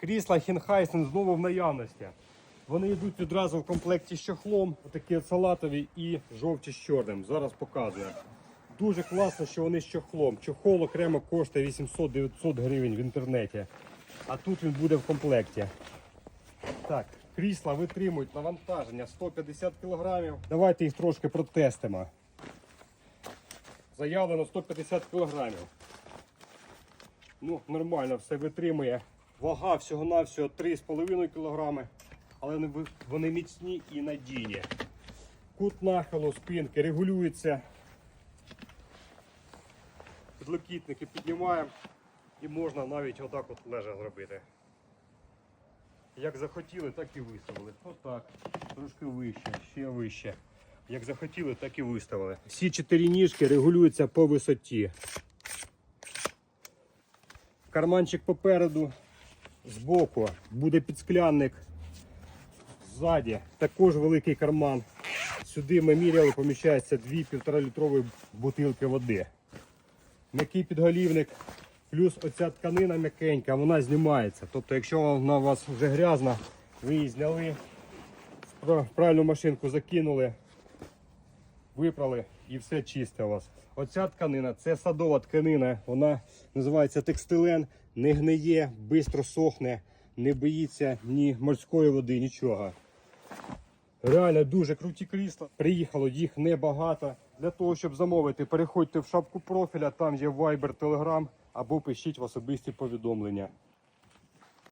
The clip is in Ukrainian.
Крісла Хенхайсен знову в наявності. Вони йдуть відразу в комплекті з чохлом, такі салатові і жовті з чорним. Зараз показую. Дуже класно, що вони з чохлом. Чохол окремо коштує 800-900 гривень в інтернеті. А тут він буде в комплекті. Так, крісла витримують навантаження 150 кг. Давайте їх трошки протестимо. Заявлено 150 кг. Ну, нормально все витримує. Вага всього-навсього 3,5 кг, але вони міцні і надійні. Кут нахилу спинки регулюється. Підлокітники піднімаємо і можна навіть отак от лежа зробити. Як захотіли, так і виставили. Отак. Трошки вище, ще вище. Як захотіли, так і виставили. Всі чотири ніжки регулюються по висоті. Карманчик попереду, збоку буде підсклянник. Ззаді також великий карман. Сюди ми міряли, поміщається 2,5 літрові бутилки води. М'який підголівник, плюс оця тканина м'якенька, вона знімається. Тобто, якщо вона у вас вже грязна, ви її зняли, в правильну машинку закинули, випрали і все чисте у вас. Оця тканина це садова тканина, вона називається текстилен, не гниє, швидко сохне, не боїться ні морської води, нічого. Реально дуже круті крісла. Приїхало їх небагато. Для того, щоб замовити, переходьте в шапку профіля, там є Viber, Telegram або пишіть в особисті повідомлення.